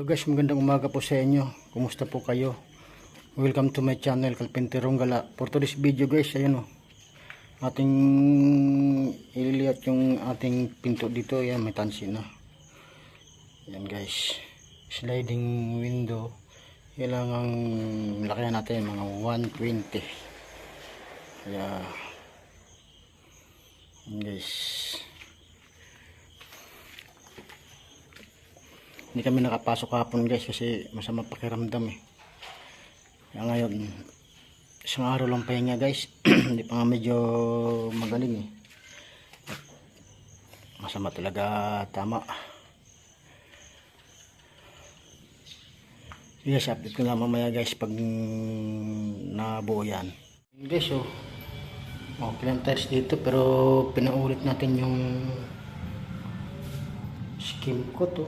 guys, magandang umaga po sa inyo. Kumusta po kayo? Welcome to my channel, Kalpenterong Gala. For today's video guys, ayun o. Ating ililiat yung ating pinto dito. Yan, may tansi na. Yan guys. Sliding window. Kailangang lakayan natin mga 120. Kaya, yan guys. Hindi kami nakapasok hapon guys kasi masama pakiramdam eh. Kaya ngayon, isang araw lang pahinga guys. Hindi pa nga medyo magaling eh. Masama talaga tama. Yes, update ko na mamaya guys pag nabuo yan. Guys, oh. Okay lang tires dito pero pinaulit natin yung skim ko to.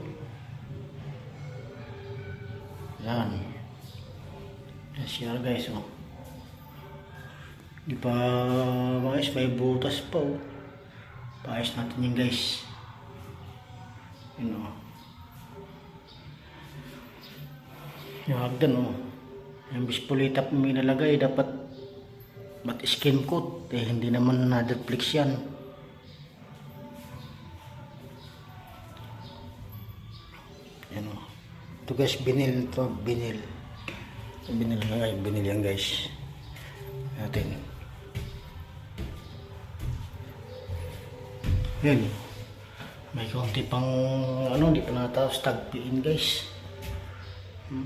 Yan. Siya guys, oh. Di pa guys, may butas pa, oh. Paayos natin yan guys. Yun, oh. Yung hagdan, oh. Yung bispulita po may nalagay, dapat mat skin coat. Eh, hindi naman na-deflex yan. Yan, oh. Ito guys, binil to, binil. Binil nga, ay, binil yan guys. Natin. Yan. May konti pang, ano, hindi pa natapos tagpiin guys. Hmm.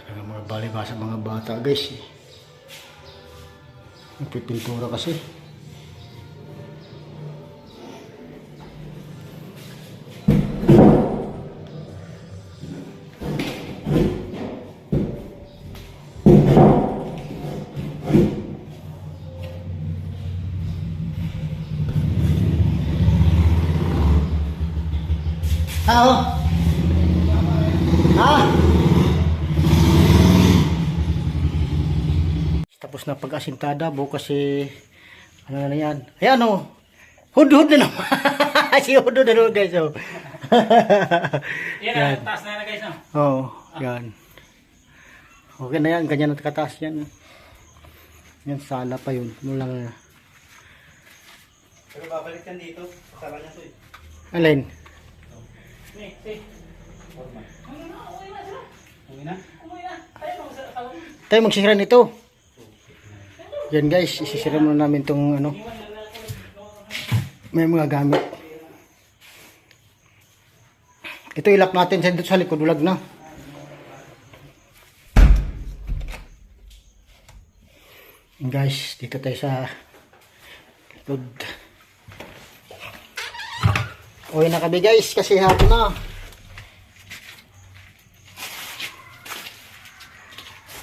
Talaga mga balibasa mga bata guys eh. Nagpipintura kasi. Tao! Ha? Tapos na pag-asintada, bukas si ano na yan. Ayan o. Hud-hud na naman. si hud-hud na naman guys. Oh. Yan na, taas na yan guys. No? Oo, yan. Okay na yan, ganyan ang kataas yan. Yan, sala pa yun. Mulang, Pero babalik yan dito. Sala niya to eh. alin? Hey, hey. Ano na, uwi na sila. Uwi na? Uwi na. Tayo mo sa salon. Tayo magsisira nito. Yan guys, isisira muna namin tong ano. May mga gamit. Ito ilak natin sa sa likod, ulag na. Guys, dito tayo sa likod. Uwi na kami guys, kasi hapon na.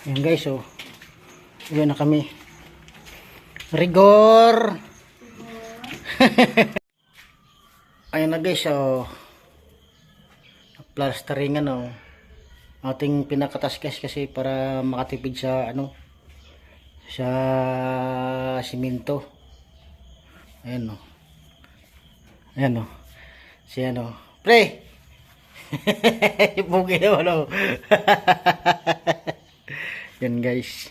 Yan guys, oh. Uwi na kami. Rigor! Ayan na guys, oh. Plastering ano. Ating pinakatas guys kasi para makatipid sa ano sa simento. Ayan oh. Ayan oh. Si ano. Pre! Pugi naman oh. Yan guys.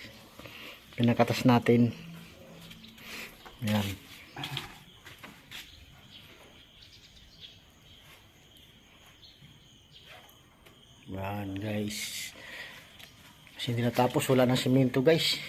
Pinakatas natin. Yan. Yan guys. Kasi hindi natapos. Wala na simento guys.